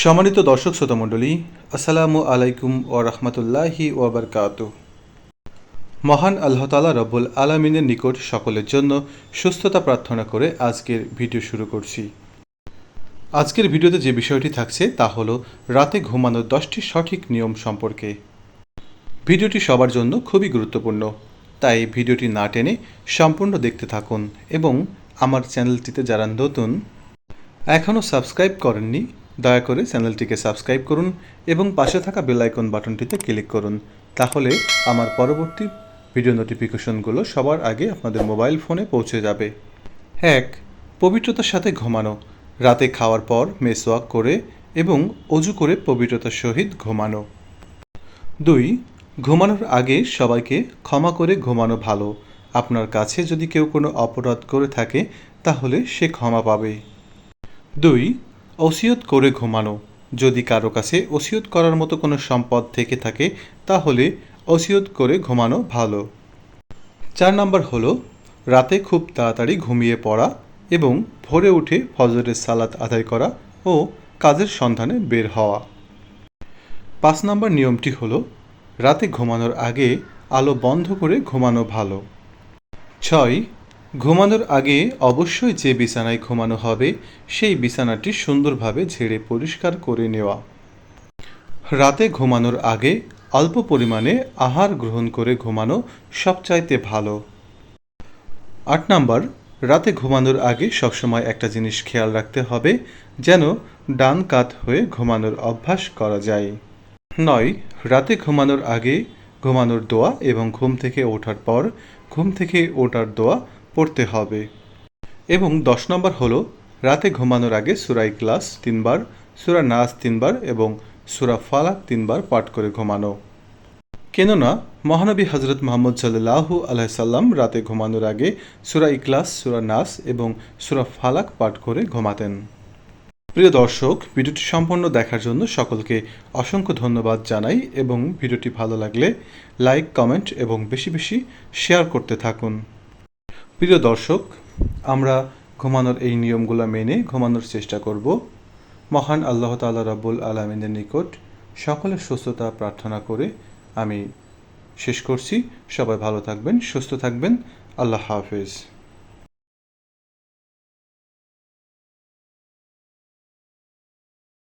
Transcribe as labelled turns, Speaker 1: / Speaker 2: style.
Speaker 1: সম্মানিত দর্শক শ্রোতামণ্ডলী আসসালামু আলাইকুম ও রহমতুল্লাহি ওবরকাত মহান আল্লাহ তালা রব্বুল আলমিনের নিকট সকলের জন্য সুস্থতা প্রার্থনা করে আজকের ভিডিও শুরু করছি। আজকের ভিডিওতে যে বিষয়টি থাকছে তা হলো রাতে ঘুমানোর দশটি সঠিক নিয়ম সম্পর্কে। ভিডিওটি সবার জন্য খুবই গুরুত্বপূর্ণ, তাই ভিডিওটি না টেনে সম্পূর্ণ দেখতে থাকুন এবং আমার চ্যানেলটিতে যারা নতুন, এখনও সাবস্ক্রাইব করেননি দয়া করে চ্যানেলটিকে সাবস্ক্রাইব করুন এবং পাশে থাকা বেল আইকন বাটনটিতে ক্লিক করুন। তাহলে আমার পরবর্তী ভিডিও নোটিফিকেশনগুলো সবার আগে আপনাদের মোবাইল ফোনে পৌঁছে যাবে। এক, পবিত্রতার সাথে ঘুমানো। রাতে খাওয়ার পর মেসওয়াক করে এবং অজু করে পবিত্রতার সহিত ঘুমানো। দুই, ঘুমানোর আগে সবাইকে ক্ষমা করে ঘুমানো ভালো। আপনার কাছে যদি কেউ কোনো অপরাধ করে থাকে, তাহলে সে ক্ষমা পাবে। দুই ওসিয়ত করে ঘুমানো। যদি কারও কাছে ওসিয়ত করার মতো কোনো সম্পদ থেকে থাকে, তাহলে ওসিয়ত করে ঘুমানো ভালো। চার নম্বর হলো, রাতে খুব তাড়াতাড়ি ঘুমিয়ে পড়া এবং ভোরে উঠে ফজরের সালাত আদায় করা ও কাজের সন্ধানে বের হওয়া। পাঁচ নম্বর নিয়মটি হলো, রাতে ঘুমানোর আগে আলো বন্ধ করে ঘুমানো ভালো। ছয় ঘুমানোর আগে অবশ্যই যে বিছানায় ঘুমানো হবে, সেই বিছানাটি সুন্দরভাবে ঝেড়ে পরিষ্কার করে নেওয়া। রাতে ঘুমানোর আগে অল্প পরিমাণে আহার গ্রহণ করে ঘুমানো সবচাইতে ভালো। আট নাম্বার, রাতে ঘুমানোর আগে সবসময় একটা জিনিস খেয়াল রাখতে হবে, যেন ডান কাত হয়ে ঘুমানোর অভ্যাস করা যায়। নয়, রাতে ঘুমানোর আগে ঘুমানোর দোয়া এবং ঘুম থেকে ওঠার পর, ঘুম থেকে ওঠার দোয়া পড়তে হবে। এবং দশ নম্বর হলো, রাতে ঘুমানোর আগে সুরাই ক্লাস তিনবার, সুরা নাস তিনবার এবং সুরা ফালাক তিনবার পাঠ করে ঘুমানো। কেননা, মহানবী হজরত মোহাম্মদ সাল্লাহু আলাইসাল্লাম রাতে ঘুমানোর আগে সুরা ইকলাস সুরা নাস এবং সুরা ফালাক পাঠ করে ঘুমাতেন। প্রিয় দর্শক, ভিডিওটি সম্পূর্ণ দেখার জন্য সকলকে অসংখ্য ধন্যবাদ জানাই এবং ভিডিওটি ভালো লাগলে লাইক, কমেন্ট এবং বেশি বেশি শেয়ার করতে থাকুন। প্রিয় দর্শক, আমরা ঘুমানোর এই নিয়মগুলো মেনে ঘুমানোর চেষ্টা করব। মহান আল্লাহ তাল্লাহ রাব্বুল আলমিনের নিকট সকলের সুস্থতা প্রার্থনা করে আমি শেষ করছি। সবাই ভালো থাকবেন, সুস্থ থাকবেন। আল্লাহ হাফেজ।